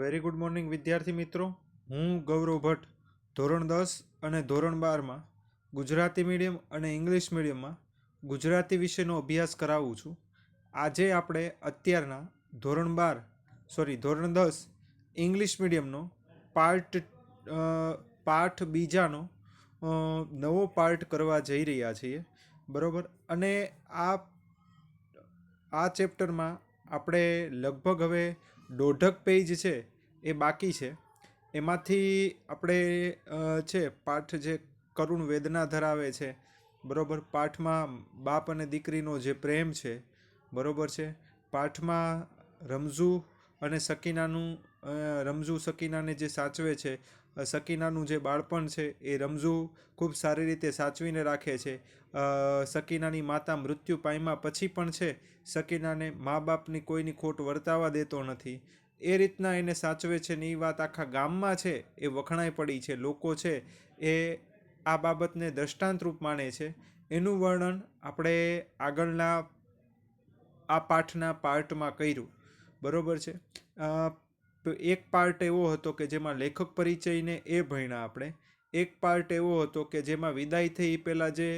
Very good morning વિદ્યાર્થી મિત્રો. હું ગૌરવ ભટ્ટ, ધોરણ દસ અને ધોરણ બારમાં ગુજરાતી મીડિયમ અને ઇંગ્લિશ મીડિયમમાં ગુજરાતી વિષયનો અભ્યાસ કરાવું છું. આજે આપણે અત્યારના ધોરણ બાર સોરી ધોરણ દસ ઇંગ્લિશ મીડિયમનો પાર્ટ પાઠ બીજાનો નવો પાર્ટ કરવા જઈ રહ્યા છીએ. બરાબર? અને આ આ ચેપ્ટરમાં આપણે લગભગ હવે દોઢક પેજ છે, એ બાકી છે. એમાંથી આપણે છે, પાઠ જે કરુણ વેદના ધરાવે છે, બરોબર, પાઠમાં બાપ અને દીકરીનો જે પ્રેમ છે, બરોબર છે. પાઠમાં રમઝુ અને સકીનાનું રમઝુ સકીનાને જે સાચવે છે સકીનાનું જે બાળપણ છે એ રમઝુ ખૂબ સારી રીતે સાચવીને રાખે છે. સકીનાની માતા મૃત્યુ પામ્યા પછી પણ છે, સકીનાને મા બાપની કોઈની ખોટ વર્તાવા દેતો નથી. એ રીતના એને સાચવે છે ને એ વાત આખા ગામમાં છે, એ વખણાઈ પડી છે. લોકો છે, એ આ બાબતને દ્રષ્ટાંતરૂપ માને છે. એનું વર્ણન આપણે આગળના આ પાઠના પાર્ટમાં કર્યું. બરોબર છે? તો એક પાર્ટ એવો હતો કે જેમાં લેખક પરિચયને એ ભણ્યા આપણે. એક પાર્ટ એવો હતો કે જેમાં વિદાય થઈ પહેલાં જે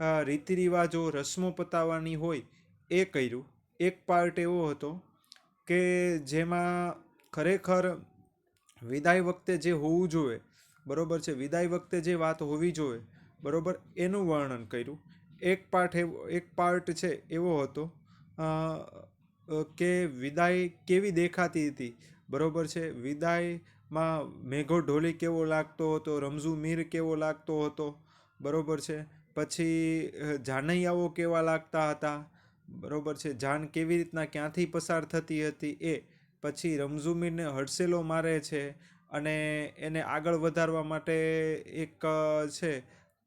રીતિ રીતિરિવાજો, રસમો પતાવવાની હોય એ કર્યું. એક પાર્ટ એવો હતો કે જેમાં ખરેખર વિદાય વખતે જે હોવું જોઈએ, બરોબર છે, વિદાય વખતે જે વાત હોવી જોઈએ, બરોબર, એનું વર્ણન કર્યું. એક પાર્ટ એવો, એક પાર્ટ છે એવો હતો કે વિદાય કેવી દેખાતી હતી બરોબર છે? વિદાયમાં મેઘો ઢોલી કેવો લાગતો હતો? રમઝુ મીર કેવો લાગતો હતો? બરોબર છે? પછી જાનૈયાઓ કેવા લાગતા હતા? બરોબર છે? જાન કેવી રીતના ક્યાંથી પસાર થતી હતી એ? પછી રમઝુમીરને હડસેલો મારે છે અને એને આગળ વધારવા માટે એક છે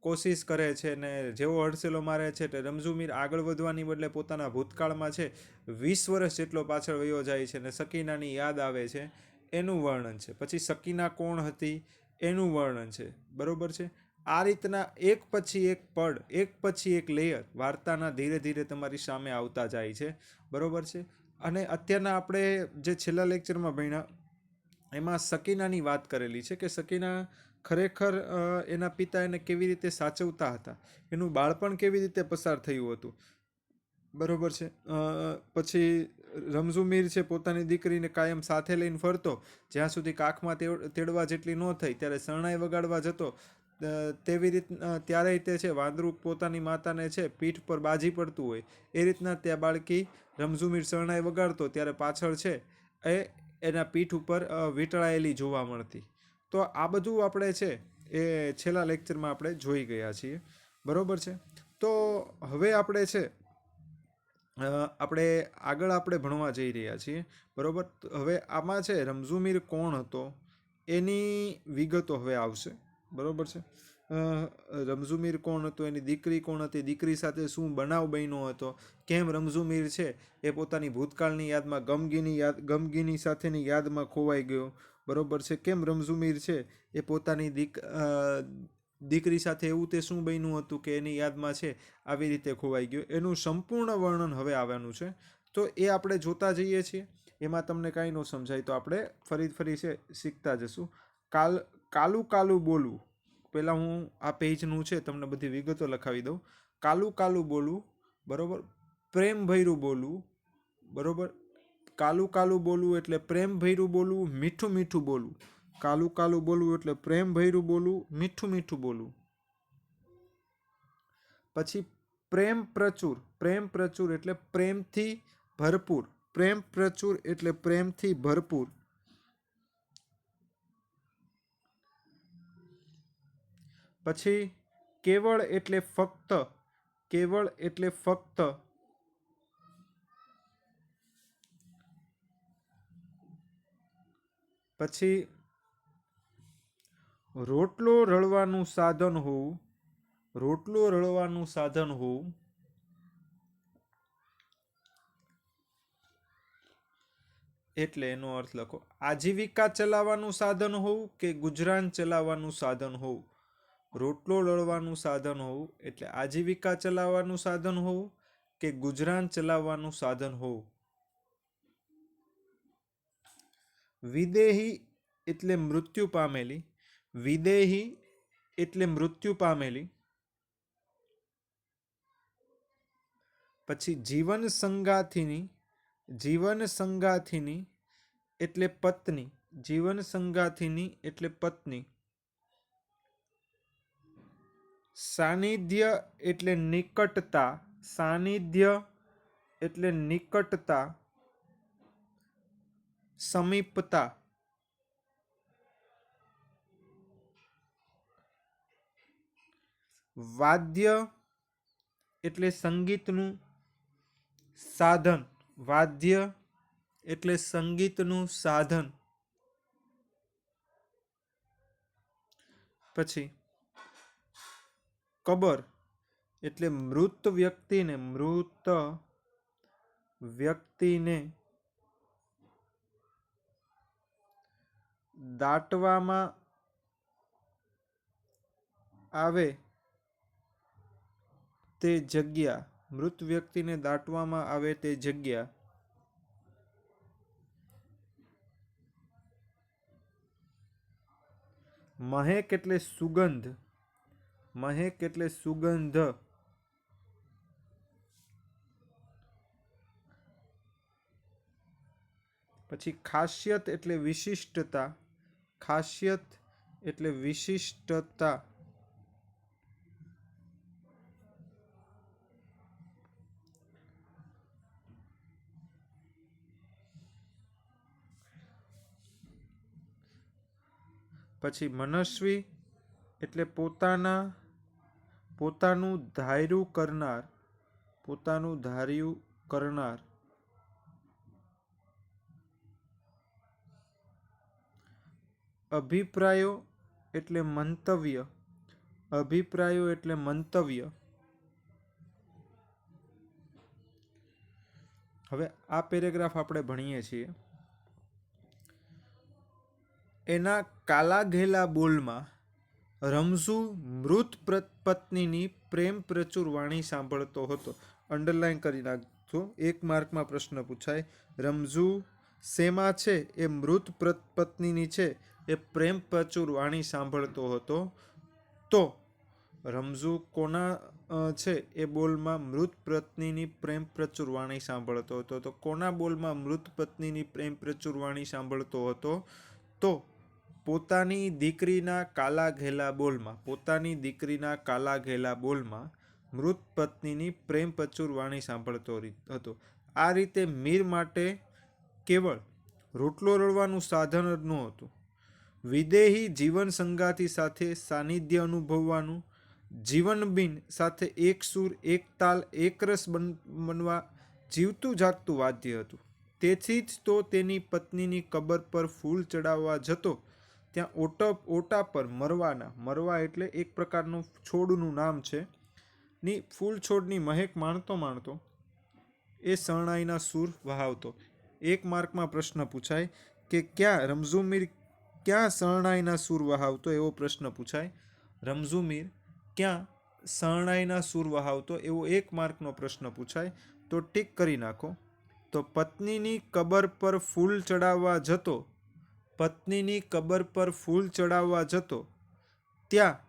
કોશિશ કરે છે ને જેવો હડસેલો મારે છે તે રમઝુમીર આગળ વધવાની બદલે પોતાના ભૂતકાળમાં છે, વીસ વર્ષ જેટલો પાછળ વયો જાય છે ને સકીનાની યાદ આવે છે, એનું વર્ણન છે. પછી સકીના કોણ હતી? એનું વર્ણન છે. બરોબર છે? આ રીતના એક પછી એક પડ એક પછી એક લેયર વાર્તાના ધીરે ધીરે તમારી સામે આવતા જાય છે. બરોબર છે? અને અત્યારના આપણે જે છેલ્લા લેક્ચરમાં ભણ્યા, એમાં સકીનાની વાત કરેલી છે કે સકીના ખરેખર એના પિતા એને કેવી રીતે સાચવતા હતા? એનું બાળપણ કેવી રીતે પસાર થયું હતું? બરોબર છે? પછી રમઝુ મીર છે પોતાની દીકરીને કાયમ સાથે લઈને ફરતો. જ્યાં સુધી કાખમાં તેડ- તેડવા જેટલી ન થઈ, ત્યારે શરણાઈ વગાડવા જતો. તેવી રીત ત્યારે તે છે વાંદરું પોતાની માતાને છે પીઠ પર બાજી પડતું હોય. એ રીતના ત્યાં બાળકી રમઝુમીર શરણાઈ વગાડતો, ત્યારે પાછળ છે એ એના પીઠ ઉપર વીંટળાયેલી જોવા મળતી. તો આ બધું આપણે છે એ છેલ્લા લેક્ચરમાં આપણે જોઈ ગયા છીએ. બરાબર છે? તો હવે આપણે છે આપણે આગળ આપણે ભણવા જઈ રહ્યા છીએ. બરાબર? હવે આમાં છે, રમઝુમીર કોણ હતો? એની વિગતો હવે આવશે. બરાબર છે? રમઝુમીર કોણ હતો? એની દીકરી કોણ હતી? દીકરી સાથે શું બનાવ બન્યો હતો? કેમ રમઝુમીર છે? એ પોતાની ભૂતકાળની યાદમાં ગમગીની યાદ, ગમગીની સાથેની યાદમાં ખોવાઈ ગયો. બરોબર છે? કેમ રમઝુમીર છે? એ પોતાની દીક દીકરી સાથે એવું તે શું બન્યું હતું કે એની યાદમાં છે? આવી રીતે ખોવાઈ ગયો. એનું સંપૂર્ણ વર્ણન હવે આવવાનું છે. તો એ આપણે જોતા જઈએ છીએ. એમાં તમને કાંઈ ન સમજાય તો આપણે ફરી ફરી છે, શીખતા જશું. કાલ, કાલું કાલું બોલવું. પહેલાં હું આ પેજનું છે તમને બધી વિગતો લખાવી દઉં. કાલું કાલું બોલવું. બરાબર? પ્રેમ ભર્યું બોલવું. બરોબર? કાલું કાલું બોલવું એટલે પ્રેમ ભૈરું બોલવું, મીઠું મીઠું બોલવું. કાલું કાલું બોલવું એટલે પ્રેમ ભૈરું બોલવું, મીઠું મીઠું બોલવું. પછી પ્રેમ પ્રચુર પ્રેમ પ્રચુર એટલે પ્રેમથી ભરપૂર. પ્રેમ પ્રચુર એટલે પ્રેમથી ભરપૂર. પછી કેવળ એટલે ફક્ત, કેવળ એટલે ફક્ત પછી રોટલો રળવાનું સાધન હોવું, રોટલો રળવાનું સાધન હોવું, એટલે એનો અર્થ લખો, આજીવિકા ચલાવવાનું સાધન હોવું કે ગુજરાન ચલાવવાનું સાધન હોવું? રોટલો રળવાનું સાધન હોવું એટલે આજીવિકા ચલાવવાનું સાધન હોવું કે ગુજરાન ચલાવવાનું સાધન હોવું? વિદેહી એટલે મૃત્યુ પામેલી, વિદેહી એટલે મૃત્યુ પામેલી, પછી જીવન સંગાથીની જીવન સંગાથીની એટલે પત્ની, જીવન સંગાથીની એટલે પત્ની, સાનિધ્ય એટલે નિકટતા, સાનિધ્ય એટલે નિકટતા સમીપતા વાદ્ય એટલે સંગીતનું સાધન વાદ્ય એટલે સંગીતનું સાધન પછી કબર એટલે મૃત વ્યક્તિને મૃત વ્યક્તિને દાટવામાં આવે તે જગ્યા, મૃત વ્યક્તિને દાટવામાં આવે તે જગ્યા. મહેક એટલે સુગંધ મહેક એટલે સુગંધ. પછી ખાસિયત એટલે વિશિષ્ટતા. ખાસિયત એટલે વિશિષ્ટતા. પછી મનસ્વી એટલે પોતાના પોતાનું ધાર્યું કરનાર પોતાનું ધાર્યું કરનાર. અભિપ્રાયો એટલે મંતવ્ય. અભિપ્રાયો એટલે મંતવ્ય. હવે આ પેરેગ્રાફ આપણે ભણીએ છીએ. એના કાલા ઘેલા બોલમાં રમઝુ મૃત પત્નીની પ્રેમ પ્રચુર વાણી સાંભળતો હતો. અંડરલાઈન કરી નાખજો. એક માર્કમાં પ્રશ્ન પૂછાય. રમઝુ શેમાં છે? એ મૃત પત્નીની છે. એ પ્રેમ પ્રચુર વાણી સાંભળતો હતો. તો રમઝુ કોના છે? એ બોલમાં મૃત પત્નીની પ્રેમ પ્રચુર વાણી સાંભળતો હતો. તો કોના બોલમાં મૃત પત્નીની પ્રેમ પ્રચુર વાણી સાંભળતો હતો? તો પોતાની દીકરીના કાલા ઘેલા બોલમાં, પોતાની દીકરીના કાલા ઘેલા બોલમાં મૃત પત્નીની પ્રેમ પ્રચુર વાણી સાંભળતો હતો. આ રીતે મીર માટે કેવળ રોટલો રળવાનું સાધન જ નહોતું વિદેહી જીવન સંગાતી સાથે સાનિધ્ય અનુભવવાનું જીવનબિન સાથે એક સુર, એક તાલ એકરસ બન, બનવા જીવતું જાગતું વાદ્ય હતું. તેથી જ તો તેની પત્નીની કબર પર ફૂલ ચડાવવા જતો, ત્યાં ઓટો ઓટા પર મરવાના, મરવા એટલે એક પ્રકારનું છોડનું નામ છે. ની ફૂલ છોડની મહેક માણતો માણતો એ શરણાઈના સૂર વહાવતો. એક માર્કમાં પ્રશ્ન પૂછાય કે, ક્યાં રમઝુમીર ક્યાં શરણાઈના સૂર વહાવતો, એવો પ્રશ્ન પૂછાય. રમઝુમીર ક્યાં શરણાઈના સૂર વહાવતો, એવો એક માર્કનો પ્રશ્ન પૂછાય. તો ટીક કરી નાખો. તો પત્નીની કબર પર ફૂલ ચડાવવા જતો, પત્નીની કબર પર ફૂલ ચડાવવા જતો, ત્યાં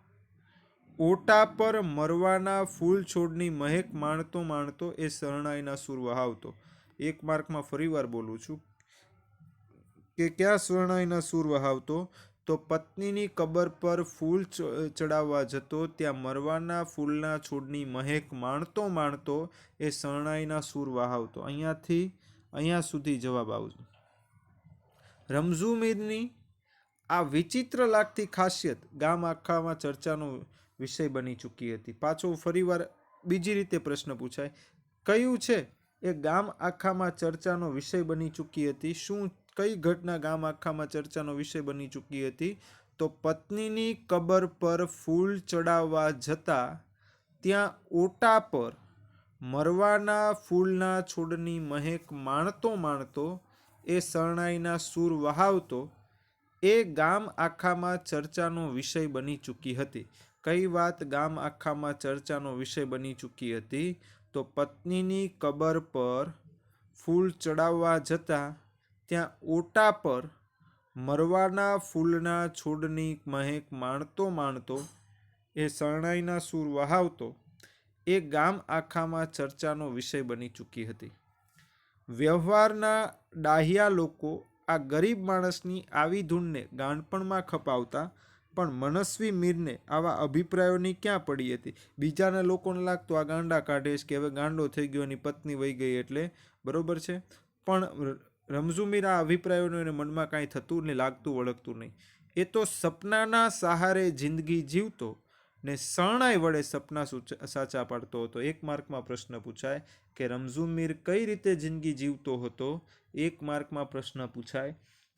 ઓટા પર મરવાના ફૂલ છોડની મહેક માણતો માણતો એ શરણાઈના સૂર વહાવતો. એક માર્કમાં ફરીવાર બોલું છું. કે ક્યાં શરણાઈના સૂર વહાવતો? તો પત્નીની કબર પર ફૂલ ચડાવવા જતો, ત્યાં મરવાના ફૂલના છોડની મહેક માણતો માણતો એ શરણાઈના સૂર વહાવતો. અહીંયાથી, અહીંયા સુધી જવાબ આવજો. રમઝુમીરની આ વિચિત્ર લાગતી ખાસિયત ગામ આખામાં ચર્ચાનો વિષય બની ચૂકી હતી. પાછો ફરીવાર બીજી રીતે પ્રશ્ન પૂછાય. કયું છે? એ ગામ આખામાં ચર્ચાનો વિષય બની ચૂકી હતી. શું કઈ ઘટના ગામ આખામાં ચર્ચાનો વિષય બની ચૂકી હતી? તો પત્નીની કબર પર ફૂલ ચડાવવા જતા ત્યાં ઓટા પર મરવાના ફૂલના છોડની મહેક માણતો માણતો એ શરણાઈના સૂર વહાવતો એ ગામ આખામાં ચર્ચાનો વિષય બની ચૂકી હતી. કઈ વાત ગામ આખામાં ચર્ચાનો વિષય બની ચૂકી હતી? તો પત્નીની કબર પર ફૂલ ચડાવવા જતાં ત્યાં ઓટા પર મરવાના ફૂલના છોડની મહેક માણતો માણતો, એ શરણાઈના સૂર વહાવતો, એ ગામ આખામાં ચર્ચાનો વિષય બની ચૂકી હતી. વ્યવહારના ડાહ્યા લોકો આ ગરીબ માણસની આવી ધૂનને ગાણપણમાં ખપાવતા, પણ મનસ્વી મીરને આવા અભિપ્રાયોની ક્યાં પડી હતી? બીજાના લોકોને લાગતું આ ગાંડા કાઢે છે કે હવે ગાંડો થઈ ગયો, એની પત્ની વહી ગઈ એટલે બરાબર છે? પણ ર- રમઝુ મીર આ અભિપ્રાયોનું એને મનમાં કાંઈ થતું ને લાગતું, વળગતું નહીં. એ તો સપનાના સહારે જિંદગી જીવતો ને શરણાઈ વડે સપના સાચા પાડતો હતો. એક માર્કમાં પ્રશ્ન પૂછાય કે રમઝુમીર કઈ રીતે જિંદગી જીવતો હતો? એક માર્કમાં પ્રશ્ન પૂછાય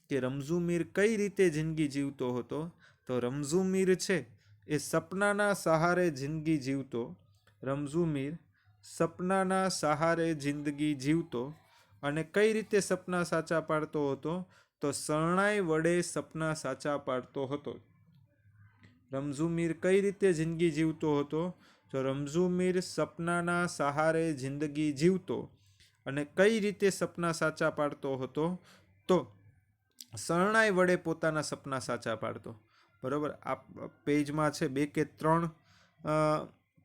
કે રમઝુમીર કઈ રીતે જિંદગી જીવતો હતો? તો રમઝુ મીર છે, એ સપનાના સહારે જિંદગી જીવતો. રમઝુ મીર સપનાના સહારે જિંદગી જીવતો. અને કઈ રીતે સપના સાચા પાડતો હતો? તો શરણાઈ વડે સપના સાચા પાડતો હતો. રમઝુ મીર કઈ રીતે જિંદગી જીવતો હતો? તો રમઝુ મીર સપનાના સહારે જિંદગી જીવતો અને કઈ રીતે સપના સાચા પાડતો હતો? તો શરણાઈ વડે પોતાના સપના સાચા પાડતો. બરાબર? આ પેજમાં છે બે કે ત્રણ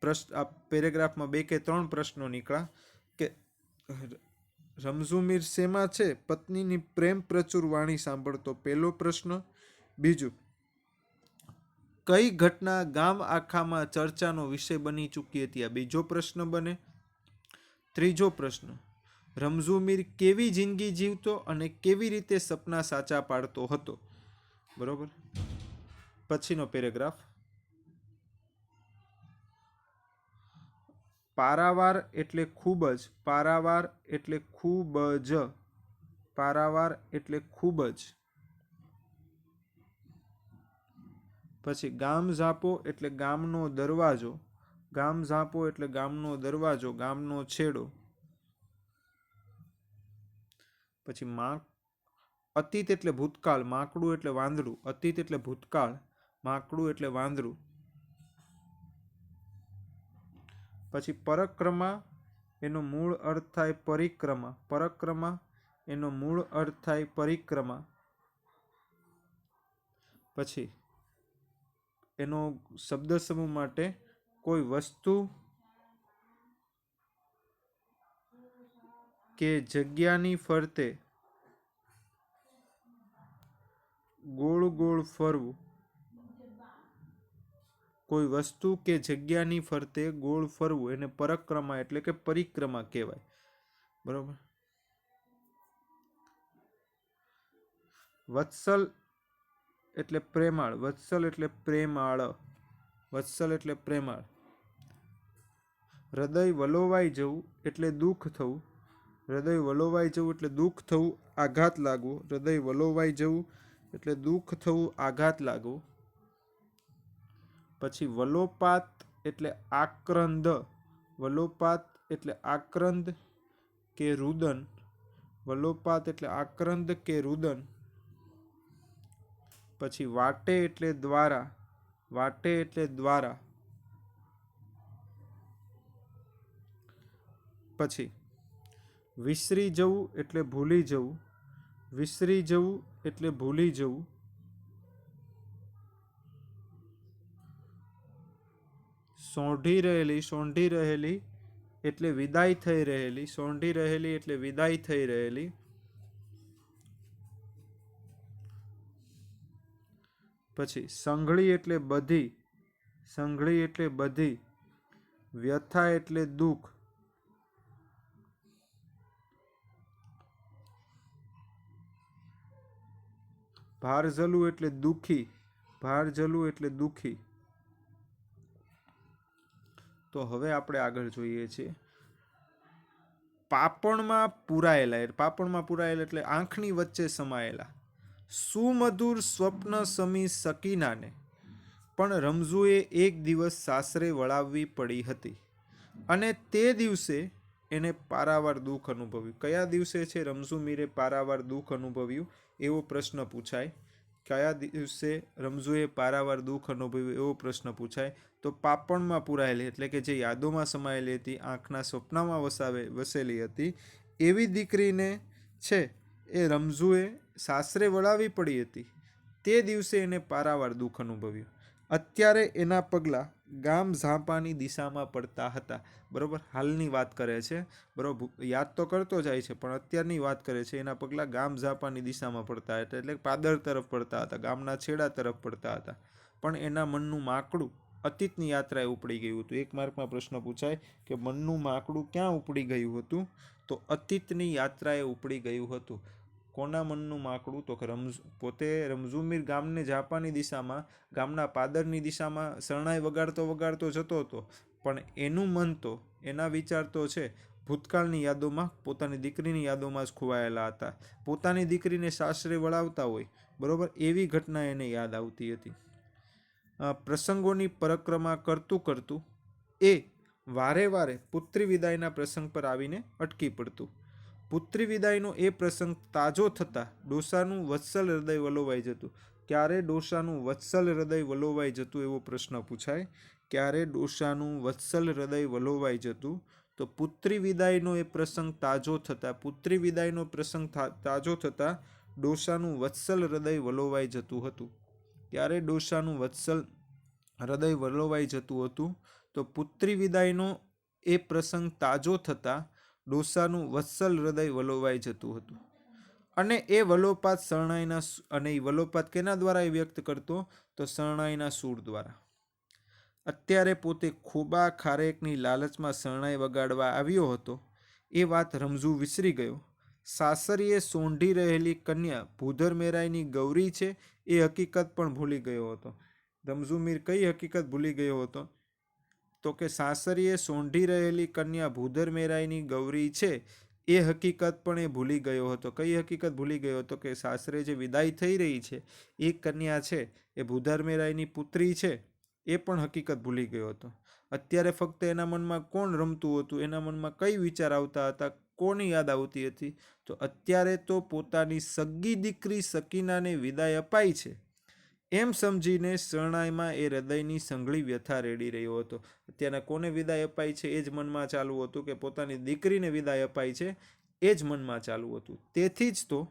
પ્રશ્ન, આ પેરેગ્રાફમાં બે કે ત્રણ પ્રશ્નો નીકળ્યા કે રમઝુ મીર શેમાં છે? પત્નીની પ્રેમ પ્રચુર વાણી સાંભળતો પહેલો પ્રશ્ન. બીજું, કઈ ઘટના ગામ આખામાં ચર્ચાનો વિષય બની ચૂકી હતી? આ બીજો પ્રશ્ન બને. ત્રીજો પ્રશ્ન, રમઝુમીર કેવી જિંદગી જીવતો અને કેવી રીતે સપના સાચા પાડતો હતો? બરોબર? પછીનો પેરેગ્રાફ. પારાવાર એટલે ખૂબ જ, પારાવાર એટલે ખૂબ જ, પારાવાર એટલે ખૂબ જ. પછી ગામ ઝાપો એટલે ગામનો દરવાજો, ગામ ઝાપો એટલે ગામનો દરવાજો, ગામનો છેડો. પછી માં, અતીત એટલે ભૂતકાળ, માકડું એટલે વાંદરું, અતીત એટલે ભૂતકાળ, માકડું એટલે વાંદરું. પછી પરક્રમા, એનો મૂળ અર્થ થાય પરિક્રમા. પરક્રમા, એનો મૂળ અર્થ થાય પરિક્રમા. પછી, એનો શબ્દ સમૂહ માટે કોઈ વસ્તુ કે જગ્યાની ફરતે ગોળ ગોળ ફરવું. કોઈ વસ્તુ કે જગ્યાની ફરતે ગોળ ફરવું એને પરક્રમા એટલે કે પરિક્રમા કહેવાય. બરોબર? વત્સલ એટલે પ્રેમાળ, વત્સલ એટલે પ્રેમાળ, વત્સલ એટલે પ્રેમાળ. હૃદય વલોવાઈ જવું એટલે દુઃખ થવું, હૃદય વલોવાઈ જવું એટલે દુઃખ થવું, આઘાત લાગવું, હૃદય વલોવાઈ જવું એટલે દુઃખ થવું, આઘાત લાગવું. પછી વલોપાત એટલે આક્રંદ. વલોપાત એટલે આક્રંદ કે રુદન. વલોપાત એટલે આક્રંદ કે રુદન. પછી વાટે એટલે દ્વારા. વાટે એટલે દ્વારા. પછી વિસરી જવું એટલે ભૂલી જવું. વિસરી જવું એટલે ભૂલી જવું. સોંઢી રહેલી સોંઢી રહેલી એટલે વિદાય થઈ રહેલી, સોંઢી રહેલી એટલે વિદાય થઈ રહેલી. પછી સંઘળી એટલે બધી, સંઘળી એટલે બધી, વ્યથા એટલે દુઃખ. ભારઝલું એટલે દુઃખી ભારઝલું એટલે દુઃખી. તો હવે આપણે આગળ જોઈએ છીએ. પાપણમાં પૂરાયેલા પાપણમાં પુરાયેલા એટલે આંખની વચ્ચે સમાયેલા. સુમધુર સ્વપ્ન સમી સકીનાને પણ રમઝુએ એક દિવસ સાસરે વળાવવી પડી હતી અને તે દિવસે એને પારાવાર દુઃખ અનુભવ્યું. કયા દિવસે છે રમઝુ મીરે પારાવાર દુઃખ અનુભવ્યું? એવો પ્રશ્ન પૂછાય. કયા દિવસે રમઝુએ પારાવાર દુઃખ અનુભવ્યું એવો પ્રશ્ન પૂછાય. તો પાપણમાં પુરાયેલી એટલે કે જે યાદોમાં સમાયેલી હતી, આંખના સ્વપ્નમાં વસાવે, વસેલી હતી, એવી દીકરીને છે, એ રમઝુએ સાસરે વળાવી પડી હતી. તે દિવસે એને પારાવાર દુઃખ અનુભવ્યું. અત્યારે એના પગલાં ગામ ઝાંપાની દિશામાં પડતા હતા. બરાબર? હાલની વાત કરે છે. બરાબર યાદ તો કરતો જાય છે, પણ અત્યારની વાત કરે છે. એના પગલાં ગામ ઝાંપાની દિશામાં પડતા હતા, એટલે પાદર તરફ પડતા હતા, ગામના છેડા તરફ પડતા હતા. પણ એના મનનું માકડું અતીતની યાત્રાએ ઉપડી ગયું હતું. એક માર્કમાં પ્રશ્ન પૂછાય કે મનનું માકડું ક્યાં ઉપડી ગયું હતું? તો અતીતની યાત્રાએ ઉપડી ગયું હતું. કોના મનનું માકડું? તો કે રમઝ, પોતે રમઝુમીર ગામને જાપાની દિશામાં, ગામના પાદરની દિશામાં શરણાઈ વગાડતો વગાડતો જતો હતો. પણ એનું મન તો, એના વિચાર તો છે, ભૂતકાળની યાદોમાં પોતાની દીકરીની યાદોમાં જ ખોવાયેલા હતા. પોતાની દીકરીને સાસરે વળાવતા હોય, બરાબર, એવી ઘટના એને યાદ આવતી હતી. પ્રસંગોની પરિક્રમા કરતું કરતું એ વારે વારે પુત્રી વિદાયના પ્રસંગ પર આવીને અટકી પડતું. પુત્રી વિદાયનો એ પ્રસંગ તાજો થતાં ડોસાનું વત્સલ હૃદય વલોવાઈ જતું. ક્યારે ડોસાનું વત્સલ હૃદય વલોવાઈ જતું એવો પ્રશ્ન પૂછાય? ક્યારે ડોસાનું વત્સલ હૃદય વલોવાઈ જતું? તો પુત્રી વિદાયનો એ પ્રસંગ તાજો થતાં પુત્રી વિદાયનો પ્રસંગ તાજો થતાં ડોસાનું વત્સલ હૃદય વલોવાઈ જતું હતું. ત્યારે ડોસાનું વત્સલ હૃદય વલોવાઈ જતું હતું? તો પુત્રી વિદાયનો એ પ્રસંગ તાજો થતાં ડોસાનું વત્સલ હૃદય વલોવાઈ જતું હતું. અને એ વલોપાત શરણાઈના અને એ વલોપાત કેના દ્વારા એ વ્યક્ત કરતો? તો શરણાઈના સૂર દ્વારા. અત્યારે પોતે ખોબા ખારેકની લાલચમાં શરણાઈ વગાડવા આવ્યો હતો. એ વાત રમઝુ વિસરી ગયો. સાસરીએ સોંઢી રહેલી કન્યા ભૂધર મેરાઈની ગૌરી છે એ હકીકત પણ ભૂલી ગયો હતો. રમઝુમીર કઈ હકીકત ભૂલી ગયો હતો? તો કે સાસરીએ સોંઢી રહેલી કન્યા ભૂધર મેરાઈની ગૌરી છે, એ હકીકત પણ એ ભૂલી ગયો હતો. કઈ હકીકત ભૂલી ગયો હતો કે સાસરે જે વિદાય થઈ રહી છે, એ કન્યા છે, એ ભૂધર મેરાઈની પુત્રી છે, એ પણ હકીકત ભૂલી ગયો હતો. અત્યારે ફક્ત એના મનમાં કોણ રમતું હતું, એના મનમાં કઈ વિચાર આવતા હતા, કોની યાદ આવતી હતી? તો અત્યારે તો પોતાની સગી દીકરી સકીનાને વિદાય અપાઈ છે. એમ સમજીને શરણાઈમાં એ હૃદયની સંઘળી વ્યથા રેડી રહ્યો હતો. અત્યારના કોને વિદાય અપાઈ છે એ જ મનમાં ચાલવું હતું કે પોતાની દીકરીને વિદાય અપાઈ છે એ જ મનમાં ચાલુ હતું. તેથી જ તો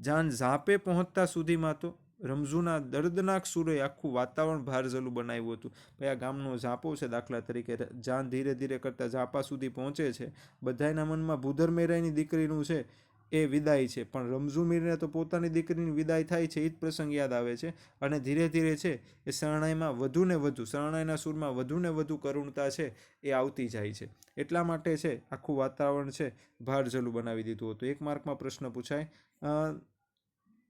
જાન ઝાંપે પહોંચતા સુધીમાં તો રમઝુના દર્દનાક સુરે આખું વાતાવરણ ભારઝલું બનાવ્યું હતું. ભાઈ, આ ગામનો ઝાંપો છે દાખલા તરીકે. જાન ધીરે ધીરે કરતાં ઝાંપા સુધી પહોંચે છે. બધાયના મનમાં ભૂધર મેરાઈની દીકરીનું છે. એ વિદાય છે. પણ રમઝુ મીરને તો પોતાની દીકરીની વિદાય થાય છે, એ જ પ્રસંગ યાદ આવે છે. અને ધીરે ધીરે છે, એ શરણાઈમાં વધુ ને વધુ, શરણાઈના સૂરમાં વધુ ને વધુ કરુણતા છે, એ આવતી જાય છે. એટલા માટે છે, આખું વાતાવરણ છે ભારજલું બનાવી દીધું હતું. એક માર્કમાં પ્રશ્ન પૂછાય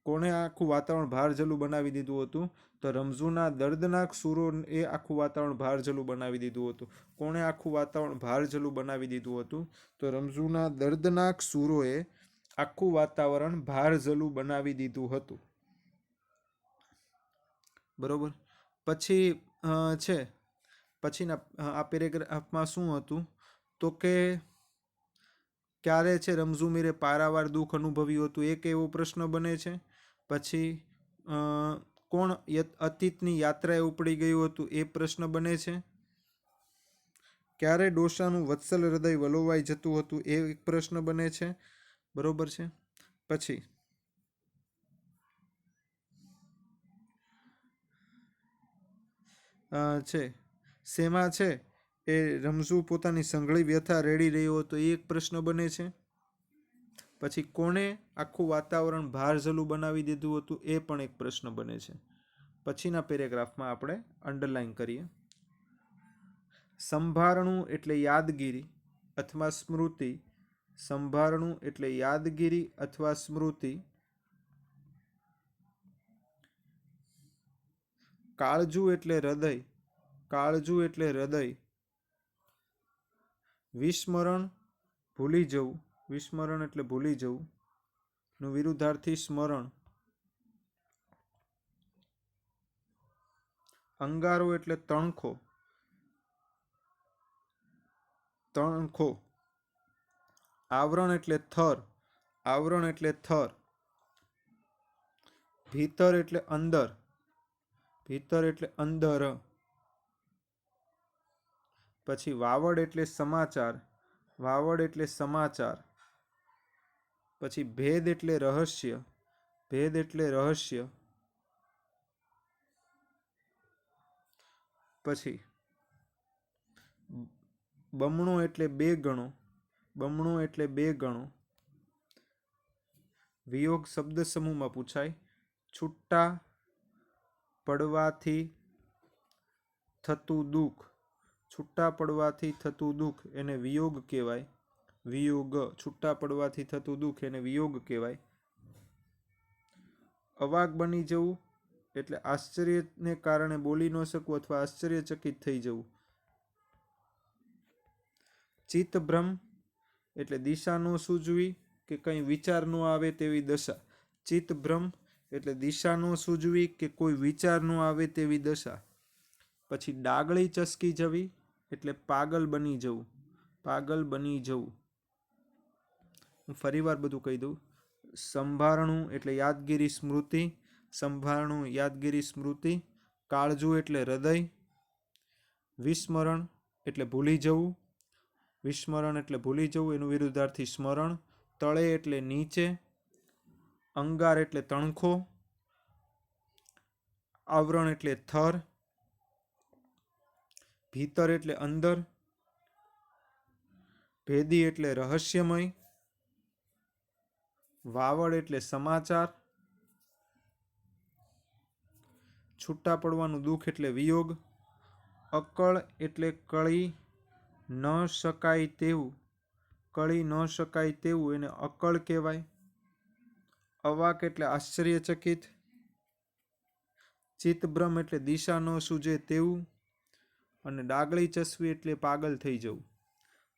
કોણે આખું વાતાવરણ ભારજલું બનાવી દીધું હતું? તો રમઝુના દર્દનાક સૂરો એ આખું વાતાવરણ ભારજલું બનાવી દીધું હતું. કોણે આખું વાતાવરણ ભારજલું બનાવી દીધું હતું? તો રમઝુના દર્દનાક સૂરોએ આખું વાતાવરણ ભારઝલું બનાવી દીધું હતું. બરોબર? પછી છે. પછીના આ પેરેગ્રાફમાં શું હતું? તો કે, ક્યારે છે રમઝુમીરે પારાવાર દુઃખ અનુભવ્યું હતું? એક એવો પ્રશ્ન બને છે. પછી કોણ અતીતની યાત્રાએ ઉપડી ગયું હતું? એ પ્રશ્ન બને છે. ક્યારે ડોસાનું વત્સલ હૃદય વલોવાઈ જતું હતું? એ એક પ્રશ્ન બને છે. બરોબર છે? પછી. છે. શેમાં છે? એ રમઝુ પોતાની સંઘળી વ્યથા રેડી રહ્યો હતો, એ એક પ્રશ્ન બને છે. પછી કોણે આખું વાતાવરણ ભારઝલું બનાવી દીધું હતું, એ પણ એક પ્રશ્ન બને છે. પછીના પેરેગ્રાફમાં આપણે અંડરલાઇન કરીએ. સંભારણું એટલે યાદગીરી અથવા સ્મૃતિ સંભારણું એટલે યાદગીરી અથવા સ્મૃતિ. કાળજુ એટલે હૃદય, કાળજુ એટલે હૃદય. વિસ્મરણ, ભૂલી જવું, વિસ્મરણ એટલે ભૂલી જવું. નું વિરુદ્ધાર્થી સ્મરણ. અંગારો એટલે તણખો. તણખો. આવરણ એટલે થર, આવરણ એટલે થર. ભીતર એટલે અંદર, ભીતર એટલે અંદર. પછી વાવડ એટલે સમાચાર, વાવડ એટલે સમાચાર. પછી ભેદ એટલે રહસ્ય, ભેદ એટલે રહસ્ય. પછી બમણો એટલે બે ગણો બમણો એટલે બે ગણો. વિયોગ શબ્દ સમૂહમાં પૂછાય. છૂટા પડવાથી થતું દુઃખ. છૂટા પડવાથી થતું દુઃખ એને વિયોગ કહેવાય. વિયોગ. છૂટા પડવાથી થતું દુઃખ એને વિયોગ કહેવાય. અવાક બની જવું એટલે આશ્ચર્યને કારણે બોલી ન શકવું અથવા આશ્ચર્યચકિત થઈ જવું. ચિત્તભ્રમ એટલે દિશા ન સૂજવી કે કંઈ વિચાર ન આવે તેવી દશા. ચિત્તભ્રમ એટલે દિશા ન સૂજવી કે કોઈ વિચાર ન આવે તેવી દશા. પછી ડાગળી ચસકી જવી એટલે પાગલ બની જવું. પાગલ બની જવું. હું ફરીવાર બધું કહી દઉં. સંભારણું એટલે યાદગીરી સ્મૃતિ, સંભારણું યાદગીરી સ્મૃતિ, કાળજું એટલે હૃદય, વિસ્મરણ એટલે ભૂલી જવું વિસ્મરણ એટલે ભૂલી જવું, એનું વિરુદ્ધાર્થી સ્મરણ. તળે એટલે નીચે, અંગાર એટલે તણખો, આવરણ એટલે થર, ભીતર એટલે અંદર, ભેદી એટલે રહસ્યમય, વાવડ એટલે સમાચાર, છૂટા પડવાનું દુઃખ એટલે વિયોગ અકળ એટલે કળી ન શકાય તેવું, કળી ન શકાય તેવું એને અકળ કહેવાય. અવાક એટલે આશ્ચર્યચકિત, ચિત્તભ્રમ એટલે દિશા ન સૂજે તેવું અને ડાગળી ચસવી એટલે પાગલ થઈ જવું.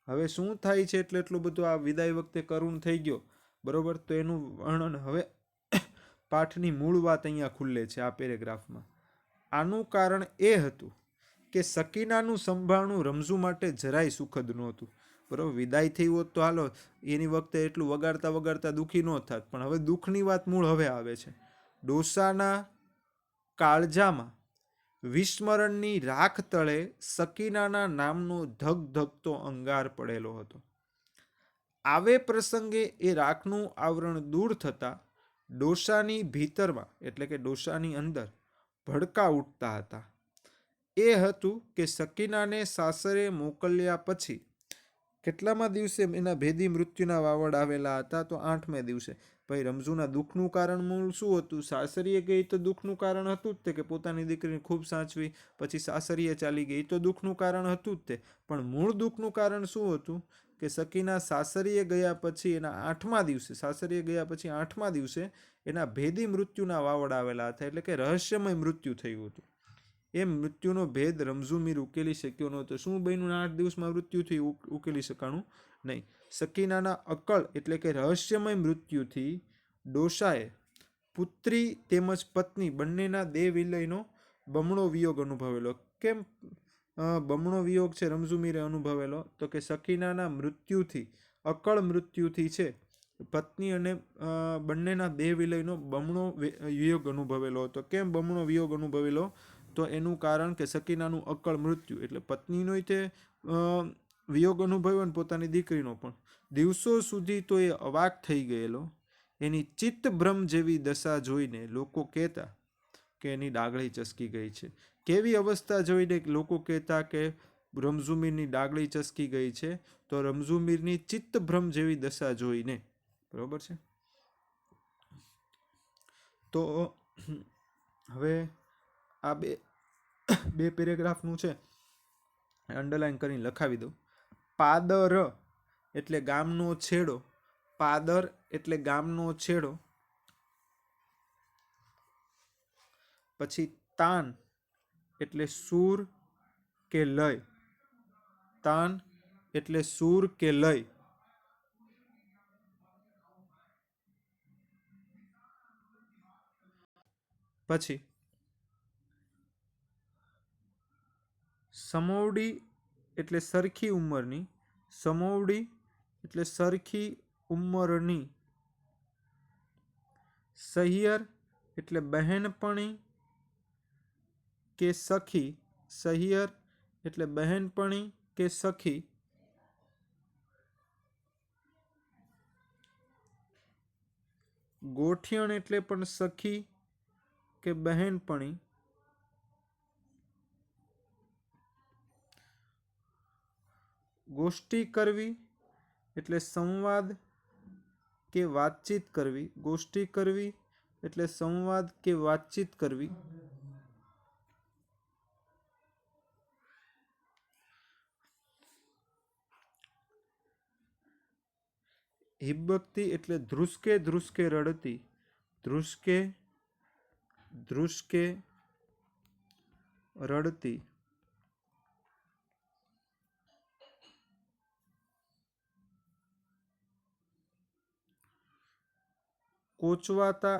હવે શું થાય છે એટલે એટલું બધું આ વિદાય વખતે કરુણ થઈ ગયો? બરોબર, તો એનું વર્ણન હવે પાઠની મૂળ વાત અહીંયા ખુલ્લે છે આ પેરેગ્રાફમાં. આનું કારણ એ હતું કે સકીનાનું સંભાળણું રમઝુ માટે જરાય સુખદ નહોતું. બરાબર? વિદાય થઈ હોત તો હાલો, એની વખતે એટલું વગાડતા વગાડતા દુઃખી ન થાત. પણ હવે દુઃખની વાત મૂળ હવે આવે છે. ડોસાના કાળજામાં વિસ્મરણની રાખ તળે સકીનાના નામનો ધગ ધગતો અંગાર પડેલો હતો. આવે પ્રસંગે એ રાખનું આવરણ દૂર થતાં ડોસાની ભીતરમાં, એટલે કે ડોસાની અંદર, ભડકા ઉઠતા હતા. એ હતું કે સકીનાને સાસરે મોકલ્યા પછી કેટલામાં દિવસે એના ભેદી મૃત્યુના વાવડ આવેલા હતા તો આઠમે દિવસે. ભાઈ, રમઝુના દુઃખનું કારણ મૂળ શું હતું? સાસરીએ ગઈ તો દુઃખનું કારણ હતું જ તે કે પોતાની દીકરીને ખૂબ સાચવી, પછી સાસરીએ ચાલી ગઈ તો દુઃખનું કારણ હતું જ તે. પણ મૂળ દુઃખનું કારણ શું હતું? કે સકીના સાસરીએ ગયા પછી એના આઠમા દિવસે, સાસરીએ ગયા પછી આઠમા દિવસે એના ભેદી મૃત્યુના વાવડ આવેલા હતા. એટલે કે રહસ્યમય મૃત્યુ થયું હતું. એ મૃત્યુનો ભેદ રમઝુમીર ઉકેલી શક્યો નહોતો શું બન્યું? આઠ દિવસમાં મૃત્યુથી ઉકેલી શકાણું નહીં. સકીનાના અકળ એટલે કે રહસ્યમય મૃત્યુથી ડોસાએ પુત્રી તેમજ પત્ની બંનેના દેહ વિલયનો બમણો વિયોગ અનુભવેલો. કેમ? બમણો વિયોગ છે, રમઝુમીરે અનુભવેલો. તો કે સકીનાના મૃત્યુથી અકળ મૃત્યુથી છે, પત્ની અને બંનેના દેહ વિલયનો બમણો વિયોગ અનુભવેલો હતો. કેમ બમણો વિયોગ અનુભવેલો? તો એનું કારણ કે સકીનાનું અકળ મૃત્યુ. એટલે પત્નીનો તે વિયોગ અનુભવ્યો ને પોતાની દીકરીનો પણ. દિવસો સુધી તો એ અવાક થઈ ગયેલો. એની ચિત્તભ્રમ જેવી દશા જોઈને લોકો કહેતા કે એની ડાગળી ચસકી ગઈ છે. કેવી અવસ્થા જોઈને લોકો કહેતા કે રમઝુમીરની ડાગળી ચસકી ગઈ છે. તો રમઝુમીરની ચિત્તભ્રમ જેવી દશા જોઈને. બરોબર છે? તો હવે આ બે બે પેરેગ્રાફનું છે અંડરલાઈન કરીને લખાવી દઉં. પાદર એટલે ગામનો છેડો, પાદર એટલે ગામનો છેડો, પછી તાન એટલે સૂર કે લય, તાન એટલે સૂર કે લય. પછી સમોવડી એટલે સરખી ઉંમરની, સમોવડી એટલે સરખી ઉંમરની, સહિયર એટલે બહેનપણી કે સખી, સહિયર એટલે બહેનપણી કે સખી. ગોઠિયણ એટલે પણ સખી કે બહેનપણી ગોષ્ઠી કરવી એટલે સંવાદ કે વાતચીત કરવી. ગોષ્ઠી કરવી એટલે સંવાદ કે વાતચીત કરવી. હિબ્બકતી એટલે ધ્રુસકે ધ્રુસકે રડતી. ધ્રુસકે ધ્રુસકે રડતી. કોચવાતા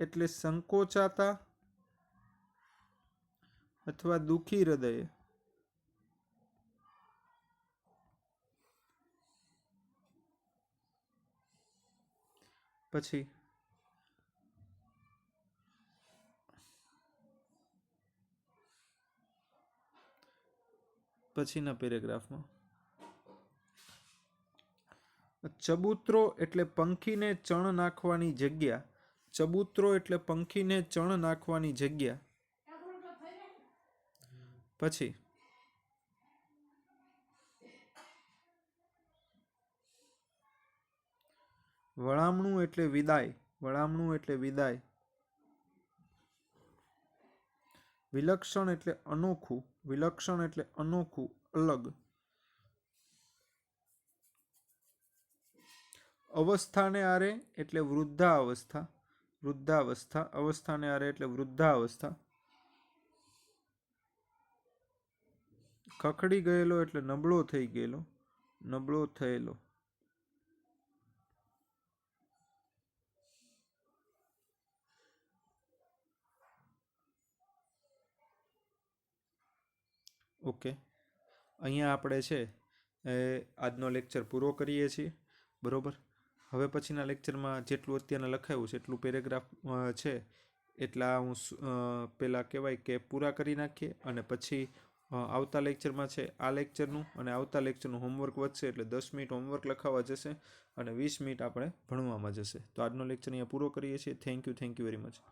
એટલે સંકોચાતા અથવા દુઃખી હૃદયે. પછી પછીના પેરેગ્રાફમાં. ચબૂતરો એટલે પંખીને ચણ નાખવાની જગ્યા. ચબૂતરો એટલે પંખીને ચણ નાખવાની જગ્યા. પછી. વળામણું એટલે વિદાય. વળામણું એટલે વિદાય. વિલક્ષણ એટલે અનોખું. વિલક્ષણ એટલે અનોખું. અલગ. અવસ્થાને આરે એટલે વૃદ્ધાવસ્થા. વૃદ્ધાવસ્થા, અવસ્થાને આરે એટલે વૃદ્ધાવસ્થા. ખખડી ગયેલો એટલે નબળો થઈ ગયેલો. નબળો થયેલો. ઓકે. અહીંયા આપણે છે, એ આજનો લેક્ચર પૂરો કરીએ છીએ. બરોબર? હવે પછીના લેક્ચરમાં જેટલું અત્યારના લખાયું છે, એટલું પેરેગ્રાફ છે. એટલા હું પહેલાં કહેવાય કે પૂરા કરી નાખીએ અને પછી આવતા લેક્ચરમાં છે. આ લેક્ચરનું અને આવતા લેક્ચરનું હોમવર્ક વધશે એટલે દસ મિનિટ હોમવર્ક લખાવવા જશે અને વીસ મિનિટ આપણે ભણવામાં જશે. તો આજનો લેક્ચર અહીંયા પૂરો કરીએ છીએ. Thank you thank you very much